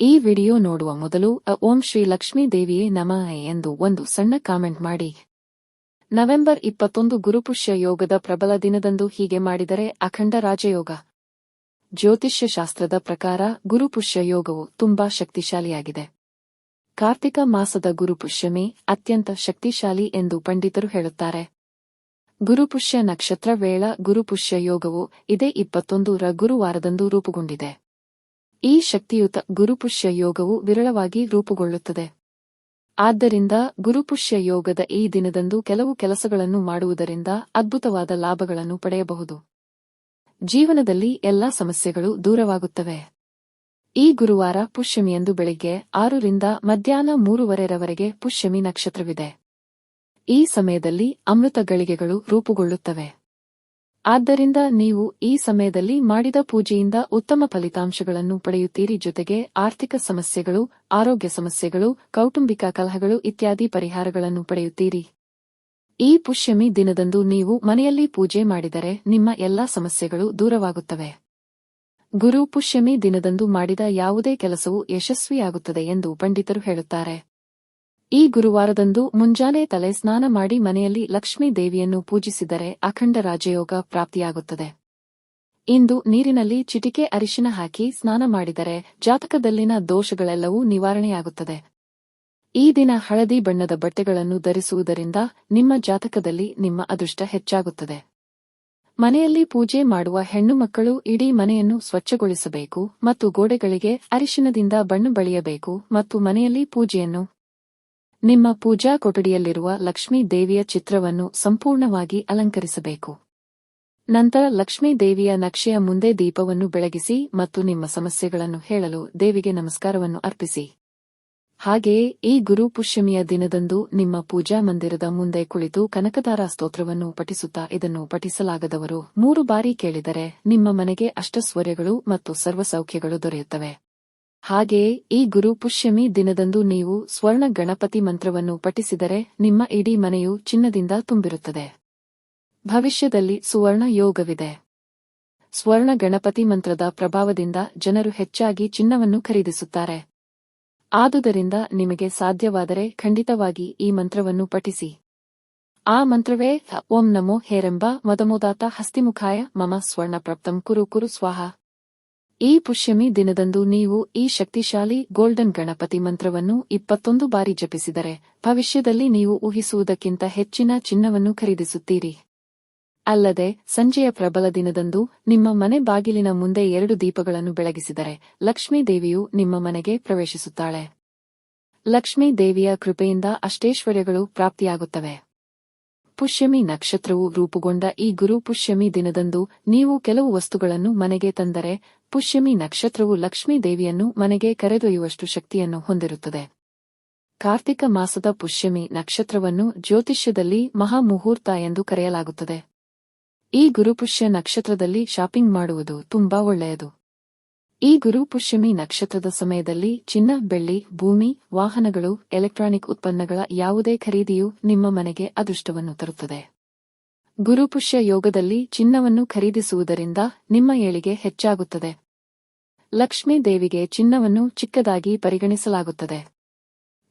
ಈ ವಿಡಿಯೋ ನೋಡುವ ಮೊದಲು ಓಂ ಶ್ರೀ ಲಕ್ಷ್ಮೀ ದೇವಿಯೇ ನಮಃ ಎಂದು ಒಂದು ಸಣ್ಣ ಕಾಮೆಂಟ್ ಮಾಡಿ. ನವೆಂಬರ್ ಇಪ್ಪತ್ತೊಂದು ಗುರುಪುಷ್ಯ ಯೋಗದ ಪ್ರಬಲ ದಿನದಂದು ಹೀಗೆ ಮಾಡಿದರೆ ಅಖಂಡ ರಾಜಯೋಗ. ಜ್ಯೋತಿಷ್ಯ ಶಾಸ್ತ್ರದ ಪ್ರಕಾರ ಗುರುಪುಷ್ಯ ಯೋಗವು ತುಂಬಾ ಶಕ್ತಿಶಾಲಿಯಾಗಿದೆ. ಕಾರ್ತಿಕ ಮಾಸದ ಗುರುಪುಷ್ಯಮಿ ಅತ್ಯಂತ ಶಕ್ತಿಶಾಲಿ ಎಂದು ಪಂಡಿತರು ಹೇಳುತ್ತಾರೆ. ಗುರುಪುಷ್ಯ ನಕ್ಷತ್ರ ವೇಳ ಗುರುಪುಷ್ಯ ಯೋಗವು ಇದೇ ಇಪ್ಪತ್ತೊಂದು ರ ಗುರುವಾರದಂದು ರೂಪುಗೊಂಡಿದೆ. ಈ ಶಕ್ತಿಯುತ ಗುರುಪುಷ್ಯ ಯೋಗವು ವಿರಳವಾಗಿ ರೂಪುಗೊಳ್ಳುತ್ತದೆ. ಆದ್ದರಿಂದ ಗುರುಪುಷ್ಯ ಯೋಗದ ಈ ದಿನದಂದು ಕೆಲವು ಕೆಲಸಗಳನ್ನು ಮಾಡುವುದರಿಂದ ಅದ್ಭುತವಾದ ಲಾಭಗಳನ್ನು ಪಡೆಯಬಹುದು. ಜೀವನದಲ್ಲಿ ಎಲ್ಲಾ ಸಮಸ್ಯೆಗಳು ದೂರವಾಗುತ್ತವೆ. ಈ ಗುರುವಾರ ಪುಷ್ಯಮಿಯಂದು ಬೆಳಿಗ್ಗೆ ಆರರಿಂದ ಮಧ್ಯಾಹ್ನ ಮೂರುವರೆರವರೆಗೆ ಪುಷ್ಯಮಿ ನಕ್ಷತ್ರವಿದೆ. ಈ ಸಮಯದಲ್ಲಿ ಅಮೃತ ಗಳಿಗೆಗಳು ರೂಪುಗೊಳ್ಳುತ್ತವೆ. ಆದ್ದರಿಂದ ನೀವು ಈ ಸಮಯದಲ್ಲಿ ಮಾಡಿದ ಪೂಜೆಯಿಂದ ಉತ್ತಮ ಫಲಿತಾಂಶಗಳನ್ನು ಪಡೆಯುತ್ತೀರಿ ಜೊತೆಗೆ ಆರ್ಥಿಕ ಸಮಸ್ಯೆಗಳು, ಆರೋಗ್ಯ ಸಮಸ್ಯೆಗಳು, ಕೌಟುಂಬಿಕ ಕಲಹಗಳು ಇತ್ಯಾದಿ ಪರಿಹಾರಗಳನ್ನು ಪಡೆಯುತ್ತೀರಿ. ಈ ಪುಷ್ಯಮಿ ದಿನದಂದು ನೀವು ಮನೆಯಲ್ಲಿ ಪೂಜೆ ಮಾಡಿದರೆ ನಿಮ್ಮ ಎಲ್ಲಾ ಸಮಸ್ಯೆಗಳು ದೂರವಾಗುತ್ತವೆ. ಗುರು ಪುಷ್ಯಮಿ ದಿನದಂದು ಮಾಡಿದ ಯಾವುದೇ ಕೆಲಸವು ಯಶಸ್ವಿಯಾಗುತ್ತದೆ ಎಂದು ಪಂಡಿತರು ಹೇಳುತ್ತಾರೆ. ಈ ಗುರುವಾರದಂದು ಮುಂಜಾನೆ ತಲೆ ಸ್ನಾನ ಮಾಡಿ ಮನೆಯಲ್ಲಿ ಲಕ್ಷ್ಮೀ ದೇವಿಯನ್ನು ಪೂಜಿಸಿದರೆ ಅಖಂಡ ರಾಜಯೋಗ ಪ್ರಾಪ್ತಿಯಾಗುತ್ತದೆ. ಇಂದು ನೀರಿನಲ್ಲಿ ಚಿಟಿಕೆ ಅರಿಶಿನ ಹಾಕಿ ಸ್ನಾನ ಮಾಡಿದರೆ ಜಾತಕದಲ್ಲಿನ ದೋಷಗಳೆಲ್ಲವೂ ನಿವಾರಣೆಯಾಗುತ್ತದೆ. ಈ ದಿನ ಹಳದಿ ಬಣ್ಣದ ಬಟ್ಟೆಗಳನ್ನು ಧರಿಸುವುದರಿಂದ ನಿಮ್ಮ ಜಾತಕದಲ್ಲಿ ನಿಮ್ಮ ಅದೃಷ್ಟ ಹೆಚ್ಚಾಗುತ್ತದೆ. ಮನೆಯಲ್ಲಿ ಪೂಜೆ ಮಾಡುವ ಹೆಣ್ಣು ಮಕ್ಕಳು ಇಡೀ ಮನೆಯನ್ನು ಸ್ವಚ್ಛಗೊಳಿಸಬೇಕು ಮತ್ತು ಗೋಡೆಗಳಿಗೆ ಅರಿಶಿನದಿಂದ ಬಣ್ಣ ಬಳಿಯಬೇಕು ಮತ್ತು ಮನೆಯಲ್ಲಿ ಪೂಜೆಯನ್ನು ನಿಮ್ಮ ಪೂಜಾ ಕೊಠಡಿಯಲ್ಲಿರುವ ಲಕ್ಷ್ಮೀ ದೇವಿಯ ಚಿತ್ರವನ್ನು ಸಂಪೂರ್ಣವಾಗಿ ಅಲಂಕರಿಸಬೇಕು. ನಂತರ ಲಕ್ಷ್ಮೀ ದೇವಿಯ ನಕ್ಷೆಯ ಮುಂದೆ ದೀಪವನ್ನು ಬೆಳಗಿಸಿ ಮತ್ತು ನಿಮ್ಮ ಸಮಸ್ಯೆಗಳನ್ನು ಹೇಳಲು ದೇವಿಗೆ ನಮಸ್ಕಾರವನ್ನು ಅರ್ಪಿಸಿ. ಹಾಗೆಯೇ ಈ ಗುರು ಪುಷ್ಯಮಿಯ ದಿನದಂದು ನಿಮ್ಮ ಪೂಜಾ ಮಂದಿರದ ಮುಂದೆ ಕುಳಿತು ಕನಕದಾರ ಸ್ತೋತ್ರವನ್ನು ಪಠಿಸುತ್ತಾ ಇದನ್ನು ಪಠಿಸಲಾಗದವರು ಮೂರು ಬಾರಿ ಕೇಳಿದರೆ ನಿಮ್ಮ ಮನೆಗೆ ಅಷ್ಟಸ್ವರ್ಯಗಳು ಮತ್ತು ಸರ್ವಸೌಖ್ಯಗಳು ದೊರೆಯುತ್ತವೆ. ಹಾಗೆಯೇ ಈ ಗುರು ಪುಷ್ಯಮಿ ದಿನದಂದು ನೀವು ಸ್ವರ್ಣ ಗಣಪತಿ ಮಂತ್ರವನ್ನು ಪಠಿಸಿದರೆ ನಿಮ್ಮ ಇಡೀ ಮನೆಯು ಚಿನ್ನದಿಂದ ತುಂಬಿರುತ್ತದೆ. ಭವಿಷ್ಯದಲ್ಲಿ ಸುವರ್ಣ ಯೋಗವಿದೆ. ಸ್ವರ್ಣ ಗಣಪತಿ ಮಂತ್ರದ ಪ್ರಭಾವದಿಂದ ಜನರು ಹೆಚ್ಚಾಗಿ ಚಿನ್ನವನ್ನು ಖರೀದಿಸುತ್ತಾರೆ. ಆದುದರಿಂದ ನಿಮಗೆ ಸಾಧ್ಯವಾದರೆ ಖಂಡಿತವಾಗಿ ಈ ಮಂತ್ರವನ್ನು ಪಠಿಸಿ. ಆ ಮಂತ್ರವೇ, ಓಂ ನಮೋ ಹೇರೆಂಬ ಮದಮೋದಾತ ಹಸ್ತಿಮುಖಾಯ ಮಮ ಸ್ವರ್ಣ ಪ್ರಪ್ತಂ ಕುರು ಕುರು ಸ್ವಾಹ. ಈ ಪುಷ್ಯಮಿ ದಿನದಂದು ನೀವು ಈ ಶಕ್ತಿಶಾಲಿ ಗೋಲ್ಡನ್ ಗಣಪತಿ ಮಂತ್ರವನ್ನು ಇಪ್ಪತ್ತೊಂದು ಬಾರಿ ಜಪಿಸಿದರೆ ಭವಿಷ್ಯದಲ್ಲಿ ನೀವು ಊಹಿಸುವುದಕ್ಕಿಂತ ಹೆಚ್ಚಿನ ಚಿನ್ನವನ್ನು ಖರೀದಿಸುತ್ತೀರಿ. ಅಲ್ಲದೆ, ಸಂಜೆಯ ಪ್ರಬಲ ದಿನದಂದು ನಿಮ್ಮ ಮನೆ ಬಾಗಿಲಿನ ಮುಂದೆ ಎರಡು ದೀಪಗಳನ್ನು ಬೆಳಗಿಸಿದರೆ ಲಕ್ಷ್ಮೀ ದೇವಿಯು ನಿಮ್ಮ ಮನೆಗೆ ಪ್ರವೇಶಿಸುತ್ತಾಳೆ. ಲಕ್ಷ್ಮೀ ದೇವಿಯ ಕೃಪೆಯಿಂದ ಅಷ್ಟೇಶ್ವರ್ಯಗಳು ಪ್ರಾಪ್ತಿಯಾಗುತ್ತವೆ. ಪುಷ್ಯಮಿ ನಕ್ಷತ್ರವು ರೂಪುಗೊಂಡ ಈ ಗುರು ಪುಷ್ಯಮಿ ದಿನದಂದು ನೀವು ಕೆಲವು ವಸ್ತುಗಳನ್ನು ಮನೆಗೆ ತಂದರೆ ಪುಷ್ಯಮಿ ನಕ್ಷತ್ರವು ಲಕ್ಷ್ಮೀ ದೇವಿಯನ್ನು ಮನೆಗೆ ಕರೆದೊಯ್ಯುವಷ್ಟು ಶಕ್ತಿಯನ್ನು ಹೊಂದಿರುತ್ತದೆ. ಕಾರ್ತಿಕ ಮಾಸದ ಪುಷ್ಯಮಿ ನಕ್ಷತ್ರವನ್ನು ಜ್ಯೋತಿಷ್ಯದಲ್ಲಿ ಮಹಾಮುಹೂರ್ತ ಎಂದು ಕರೆಯಲಾಗುತ್ತದೆ. ಈ ಗುರುಪುಷ್ಯ ನಕ್ಷತ್ರದಲ್ಲಿ ಶಾಪಿಂಗ್ ಮಾಡುವುದು ತುಂಬಾ ಒಳ್ಳೆಯದು. ಈ ಗುರುಪುಷ್ಯಮಿ ನಕ್ಷತ್ರದ ಸಮಯದಲ್ಲಿ ಚಿನ್ನ, ಬೆಳ್ಳಿ, ಭೂಮಿ, ವಾಹನಗಳು, ಎಲೆಕ್ಟ್ರಾನಿಕ್ ಉತ್ಪನ್ನಗಳ ಯಾವುದೇ ಖರೀದಿಯು ನಿಮ್ಮ ಮನೆಗೆ ಅದೃಷ್ಟವನ್ನು ತರುತ್ತದೆ. ಗುರುಪುಷ್ಯ ಯೋಗದಲ್ಲಿ ಚಿನ್ನವನ್ನು ಖರೀದಿಸುವುದರಿಂದ ನಿಮ್ಮ ಏಳಿಗೆ ಹೆಚ್ಚಾಗುತ್ತದೆ. ಲಕ್ಷ್ಮೀ ದೇವಿಗೆ ಚಿನ್ನವನ್ನು ಚಿಕ್ಕದಾಗಿ ಪರಿಗಣಿಸಲಾಗುತ್ತದೆ.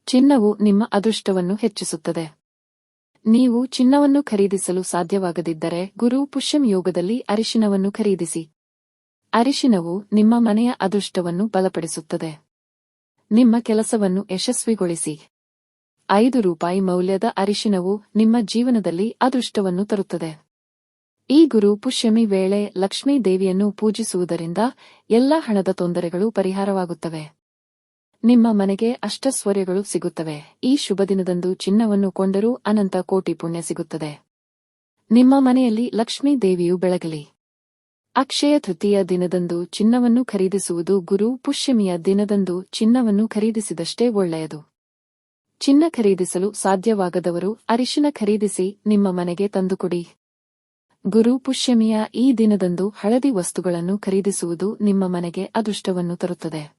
ಚಿನ್ನವು ನಿಮ್ಮ ಅದೃಷ್ಟವನ್ನು ಹೆಚ್ಚಿಸುತ್ತದೆ. ನೀವು ಚಿನ್ನವನ್ನು ಖರೀದಿಸಲು ಸಾಧ್ಯವಾಗದಿದ್ದರೆ ಗುರು ಪುಷ್ಯಂ ಯೋಗದಲ್ಲಿ ಅರಿಶಿನವನ್ನು ಖರೀದಿಸಿ. ಅರಿಶಿನವು ನಿಮ್ಮ ಮನೆಯ ಅದೃಷ್ಟವನ್ನು ಬಲಪಡಿಸುತ್ತದೆ. ನಿಮ್ಮ ಕೆಲಸವನ್ನು ಯಶಸ್ವಿಗೊಳಿಸಿ. ಐದು ರೂಪಾಯಿ ಮೌಲ್ಯದ ಅರಿಶಿನವು ನಿಮ್ಮ ಜೀವನದಲ್ಲಿ ಅದೃಷ್ಟವನ್ನು ತರುತ್ತದೆ. ಈ ಗುರು ಪುಷ್ಯಮಿ ವೇಳೆ ಲಕ್ಷ್ಮೀ ದೇವಿಯನ್ನು ಪೂಜಿಸುವುದರಿಂದ ಎಲ್ಲ ಹಣದ ತೊಂದರೆಗಳು ಪರಿಹಾರವಾಗುತ್ತವೆ. ನಿಮ್ಮ ಮನೆಗೆ ಅಷ್ಟಸ್ವರ್ಯಗಳು ಸಿಗುತ್ತವೆ. ಈ ಶುಭ ದಿನದಂದು ಚಿನ್ನವನ್ನು ಕೊಂಡರೂ ಅನಂತ ಕೋಟಿ ಪುಣ್ಯ ಸಿಗುತ್ತದೆ. ನಿಮ್ಮ ಮನೆಯಲ್ಲಿ ಲಕ್ಷ್ಮೀ ದೇವಿಯು ಬೆಳಗಲಿ. ಅಕ್ಷಯ ತೃತೀಯ ದಿನದಂದು ಚಿನ್ನವನ್ನು ಖರೀದಿಸುವುದು ಗುರು ಪುಷ್ಯಮಿಯ ದಿನದಂದು ಚಿನ್ನವನ್ನು ಖರೀದಿಸಿದಷ್ಟೇ ಒಳ್ಳೆಯದು. ಚಿನ್ನ ಖರೀದಿಸಲು ಸಾಧ್ಯವಾಗದವರು ಅರಿಶಿನ ಖರೀದಿಸಿ ನಿಮ್ಮ ಮನೆಗೆ ತಂದುಕೊಡಿ. ಗುರು ಪುಷ್ಯಮಿಯ ಈ ದಿನದಂದು ಹಳದಿ ವಸ್ತುಗಳನ್ನು ಖರೀದಿಸುವುದು ನಿಮ್ಮ ಮನೆಗೆ ಅದೃಷ್ಟವನ್ನು ತರುತ್ತದೆ.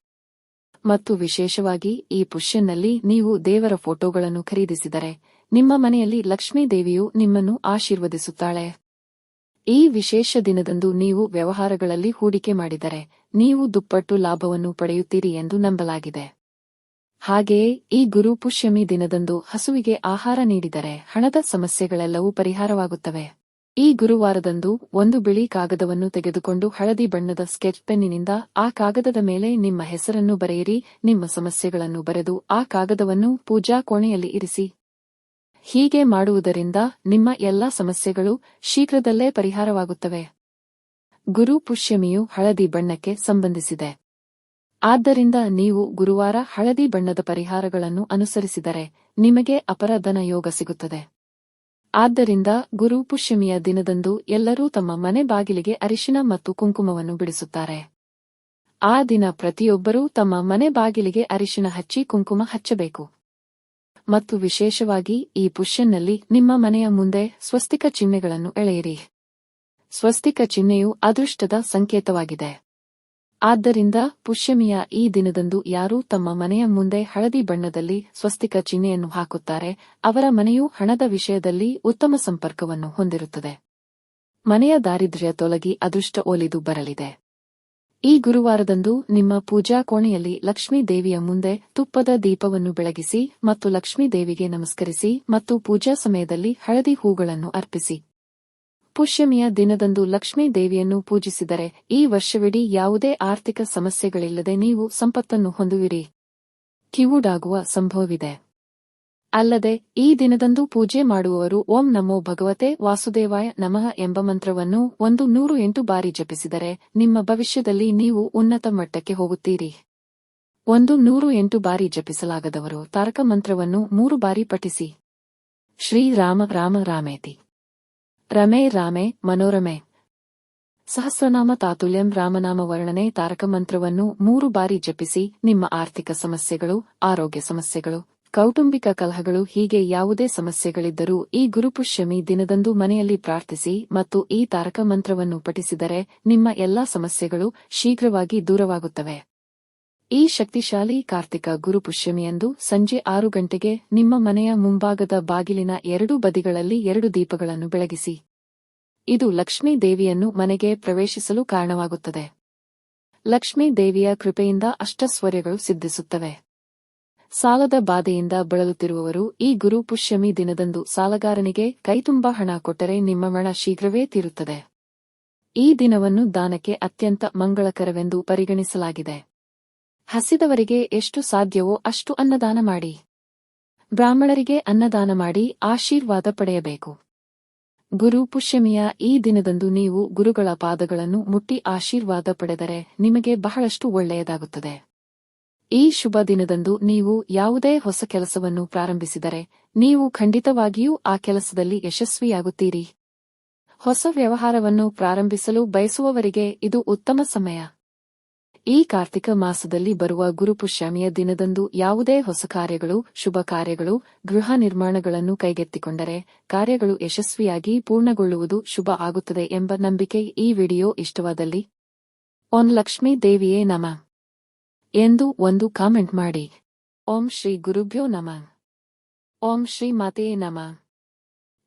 ಮತ್ತು ವಿಶೇಷವಾಗಿ ಈ ಪುಷ್ಯನಲ್ಲಿ ನೀವು ದೇವರ ಫೋಟೋಗಳನ್ನು ಖರೀದಿಸಿದರೆ, ನಿಮ್ಮ ಮನೆಯಲ್ಲಿ ಲಕ್ಷ್ಮೀ ದೇವಿಯು ನಿಮ್ಮನ್ನು ಆಶೀರ್ವದಿಸುತ್ತಾಳೆ. ಈ ವಿಶೇಷ ದಿನದಂದು ನೀವು ವ್ಯವಹಾರಗಳಲ್ಲಿ ಹೂಡಿಕೆ ಮಾಡಿದರೆ, ನೀವು ದುಪ್ಪಟ್ಟು ಲಾಭವನ್ನು ಪಡೆಯುತ್ತೀರಿ ಎಂದು ನಂಬಲಾಗಿದೆ. ಹಾಗೆಯೇ ಈ ಗುರುಪುಷ್ಯಮಿ ದಿನದಂದು ಹಸುವಿಗೆ ಆಹಾರ ನೀಡಿದರೆ ಹಣದ ಸಮಸ್ಯೆಗಳೆಲ್ಲವೂ ಪರಿಹಾರವಾಗುತ್ತವೆ. ಈ ಗುರುವಾರದಂದು ಒಂದು ಬಿಳಿ ಕಾಗದವನ್ನು ತೆಗೆದುಕೊಂಡು ಹಳದಿ ಬಣ್ಣದ ಸ್ಕೆಚ್ ಪೆನ್ನಿನಿಂದ ಆ ಕಾಗದದ ಮೇಲೆ ನಿಮ್ಮ ಹೆಸರನ್ನು ಬರೆಯಿರಿ, ನಿಮ್ಮ ಸಮಸ್ಯೆಗಳನ್ನು ಬರೆದು ಆ ಕಾಗದವನ್ನು ಪೂಜಾ ಕೋಣೆಯಲ್ಲಿ ಇರಿಸಿ. ಹೀಗೆ ಮಾಡುವುದರಿಂದ ನಿಮ್ಮ ಎಲ್ಲಾ ಸಮಸ್ಯೆಗಳು ಶೀಘ್ರದಲ್ಲೇ ಪರಿಹಾರವಾಗುತ್ತವೆ. ಗುರು ಪುಷ್ಯಮಿಯು ಹಳದಿ ಬಣ್ಣಕ್ಕೆ ಸಂಬಂಧಿಸಿದೆ. ಆದ್ದರಿಂದ ನೀವು ಗುರುವಾರ ಹಳದಿ ಬಣ್ಣದ ಪರಿಹಾರಗಳನ್ನು ಅನುಸರಿಸಿದರೆ ನಿಮಗೆ ಅಪರಾಧನ ಯೋಗ ಸಿಗುತ್ತದೆ. ಆದ್ದರಿಂದ ಗುರು ಪುಷ್ಯಮಿಯ ದಿನದಂದು ಎಲ್ಲರೂ ತಮ್ಮ ಮನೆ ಬಾಗಿಲಿಗೆ ಅರಿಶಿನ ಮತ್ತು ಕುಂಕುಮವನ್ನು ಬಿಡಿಸುತ್ತಾರೆ. ಆ ದಿನ ಪ್ರತಿಯೊಬ್ಬರೂ ತಮ್ಮ ಮನೆ ಬಾಗಿಲಿಗೆ ಅರಿಶಿನ ಹಚ್ಚಿ ಕುಂಕುಮ ಹಚ್ಚಬೇಕು. ಮತ್ತು ವಿಶೇಷವಾಗಿ ಈ ಪುಷ್ಯನ್ನಲ್ಲಿ ನಿಮ್ಮ ಮನೆಯ ಮುಂದೆ ಸ್ವಸ್ತಿಕ ಚಿಹ್ನೆಗಳನ್ನು ಎಳೆಯಿರಿ. ಸ್ವಸ್ತಿಕ ಚಿಹ್ನೆಯು ಅದೃಷ್ಟದ ಸಂಕೇತವಾಗಿದೆ. ಆದ್ದರಿಂದ ಪುಷ್ಯಮಿಯ ಈ ದಿನದಂದು ಯಾರು ತಮ್ಮ ಮನೆಯ ಮುಂದೆ ಹಳದಿ ಬಣ್ಣದಲ್ಲಿ ಸ್ವಸ್ತಿಕ ಚಿಹ್ನೆಯನ್ನು ಹಾಕುತ್ತಾರೆ, ಅವರ ಮನೆಯು ಹಣದ ವಿಷಯದಲ್ಲಿ ಉತ್ತಮ ಸಂಪರ್ಕವನ್ನು ಹೊಂದಿರುತ್ತದೆ. ಮನೆಯ ದಾರಿದ್ರ್ಯ ತೊಲಗಿ ಅದೃಷ್ಟ ಒಲಿದು ಬರಲಿದೆ. ಈ ಗುರುವಾರದಂದು ನಿಮ್ಮ ಪೂಜಾ ಕೋಣೆಯಲ್ಲಿ ಲಕ್ಷ್ಮೀ ದೇವಿಯ ಮುಂದೆ ತುಪ್ಪದ ದೀಪವನ್ನು ಬೆಳಗಿಸಿ ಮತ್ತು ಲಕ್ಷ್ಮೀ ದೇವಿಗೆ ನಮಸ್ಕರಿಸಿ ಮತ್ತು ಪೂಜಾ ಸಮಯದಲ್ಲಿ ಹಳದಿ ಹೂಗಳನ್ನು ಅರ್ಪಿಸಿ. ಪುಷ್ಯಮಿಯ ದಿನದಂದು ಲಕ್ಷ್ಮೀ ದೇವಿಯನ್ನು ಪೂಜಿಸಿದರೆ ಈ ವರ್ಷವಿಡೀ ಯಾವುದೇ ಆರ್ಥಿಕ ಸಮಸ್ಯೆಗಳಿಲ್ಲದೆ ನೀವು ಸಂಪತ್ತನ್ನು ಹೊಂದುವಿರಿ. ಕಿವುಡಾಗುವ ಸಂಭವವಿದೆ. ಅಲ್ಲದೆ, ಈ ದಿನದಂದು ಪೂಜೆ ಮಾಡುವವರು ಓಂ ನಮೋ ಭಗವತೆ ವಾಸುದೇವಾಯ ನಮಃ ಎಂಬ ಮಂತ್ರವನ್ನು ಒಂದು ನೂರು ಎಂಟು ಬಾರಿ ಜಪಿಸಿದರೆ ನಿಮ್ಮ ಭವಿಷ್ಯದಲ್ಲಿ ನೀವು ಉನ್ನತ ಮಟ್ಟಕ್ಕೆ ಹೋಗುತ್ತೀರಿ. ಒಂದು ನೂರು ಎಂಟು ಬಾರಿ ಜಪಿಸಲಾಗದವರು ತಾರಕ ಮಂತ್ರವನ್ನು ಮೂರು ಬಾರಿ ಪಠಿಸಿ. ಶ್ರೀರಾಮ ರಾಮ ರಾಮೇತಿ. ರಮೇ, ರಾಮೆ, ಮನೋರಮೆ. ಸಹಸ್ರನಾಮ ತಾತುಲ್ಯಂ, ರಾಮನಾಮ ವರ್ಣನೆ, ತಾರಕ ಮಂತ್ರವನ್ನು ಮೂರು ಬಾರಿ ಜಪಿಸಿ, ನಿಮ್ಮ ಆರ್ಥಿಕ ಸಮಸ್ಯೆಗಳು, ಆರೋಗ್ಯ ಸಮಸ್ಯೆಗಳು, ಕೌಟುಂಬಿಕ ಕಲಹಗಳು, ಹೀಗೆ ಯಾವುದೇ ಸಮಸ್ಯೆಗಳಿದ್ದರೂ ಈ ಗುರುಪುಷ್ಯಮಿ ದಿನದಂದು ಮನೆಯಲ್ಲಿ ಪ್ರಾರ್ಥಿಸಿ ಮತ್ತು ಈ ತಾರಕ ಮಂತ್ರವನ್ನು ಪಠಿಸಿದರೆ ನಿಮ್ಮ ಎಲ್ಲಾ ಸಮಸ್ಯೆಗಳು ಶೀಘ್ರವಾಗಿ ದೂರವಾಗುತ್ತವೆ. ಈ ಶಕ್ತಿಶಾಲಿ ಕಾರ್ತಿಕ ಗುರುಪುಷ್ಯಮಿಯಂದು ಸಂಜೆ ಆರು ಗಂಟೆಗೆ ನಿಮ್ಮ ಮನೆಯ ಮುಂಭಾಗದ ಬಾಗಿಲಿನ ಎರಡೂ ಬದಿಗಳಲ್ಲಿ ಎರಡು ದೀಪಗಳನ್ನು ಬೆಳಗಿಸಿ. ಇದು ಲಕ್ಷ್ಮೀ ದೇವಿಯನ್ನು ಮನೆಗೆ ಪ್ರವೇಶಿಸಲು ಕಾರಣವಾಗುತ್ತದೆ. ಲಕ್ಷ್ಮೀ ದೇವಿಯ ಕೃಪೆಯಿಂದ ಅಷ್ಟಸ್ವರ್ಯಗಳು ಸಿದ್ಧಿಸುತ್ತವೆ. ಸಾಲದ ಬಾಧೆಯಿಂದ ಬಳಲುತ್ತಿರುವವರು ಈ ಗುರು ಪುಷ್ಯಮಿ ದಿನದಂದು ಸಾಲಗಾರನಿಗೆ ಕೈತುಂಬ ಹಣ ಕೊಟ್ಟರೆ ನಿಮ್ಮ ಮಣ ಶೀಘ್ರವೇ ತೀರುತ್ತದೆ. ಈ ದಿನವನ್ನು ದಾನಕ್ಕೆ ಅತ್ಯಂತ ಮಂಗಳಕರವೆಂದು ಪರಿಗಣಿಸಲಾಗಿದೆ. ಹಸಿದವರಿಗೆ ಎಷ್ಟು ಸಾಧ್ಯವೋ ಅಷ್ಟು ಅನ್ನದಾನ ಮಾಡಿ. ಬ್ರಾಹ್ಮಣರಿಗೆ ಅನ್ನದಾನ ಮಾಡಿ ಆಶೀರ್ವಾದ ಪಡೆಯಬೇಕು. ಗುರು ಪುಷ್ಯಮಿಯ ಈ ದಿನದಂದು ನೀವು ಗುರುಗಳ ಪಾದಗಳನ್ನು ಮುಟ್ಟಿ ಆಶೀರ್ವಾದ ಪಡೆದರೆ ನಿಮಗೆ ಬಹಳಷ್ಟು ಒಳ್ಳೆಯದಾಗುತ್ತದೆ. ಈ ಶುಭ ದಿನದಂದು ನೀವು ಯಾವುದೇ ಹೊಸ ಕೆಲಸವನ್ನು ಪ್ರಾರಂಭಿಸಿದರೆ ನೀವು ಖಂಡಿತವಾಗಿಯೂ ಆ ಕೆಲಸದಲ್ಲಿ ಯಶಸ್ವಿಯಾಗುತ್ತೀರಿ. ಹೊಸ ವ್ಯವಹಾರವನ್ನು ಪ್ರಾರಂಭಿಸಲು ಬಯಸುವವರಿಗೆ ಇದು ಉತ್ತಮ ಸಮಯ. ಈ ಕಾರ್ತಿಕ ಮಾಸದಲ್ಲಿ ಬರುವ ಗುರುಪುಷ್ಯಾಮಿಯ ದಿನದಂದು ಯಾವುದೇ ಹೊಸ ಕಾರ್ಯಗಳು, ಶುಭ ಕಾರ್ಯಗಳು, ಗೃಹ ನಿರ್ಮಾಣಗಳನ್ನು ಕೈಗೆತ್ತಿಕೊಂಡರೆ ಕಾರ್ಯಗಳು ಯಶಸ್ವಿಯಾಗಿ ಪೂರ್ಣಗೊಳ್ಳುವುದು ಶುಭ ಆಗುತ್ತದೆ ಎಂಬ ನಂಬಿಕೆ ಈ ವಿಡಿಯೋ ಇಷ್ಟವಾದಲ್ಲಿ. ಓಂ ಲಕ್ಷ್ಮೀ ದೇವಿಯೇ ನಮ ಎಂದು ಒಂದು ಕಾಮೆಂಟ್ ಮಾಡಿ. ಓಂ ಶ್ರೀ ಗುರುಭ್ಯೋ ನಮ. ಓಂ ಶ್ರೀ ಮಾತೆಯೇ ನಮ.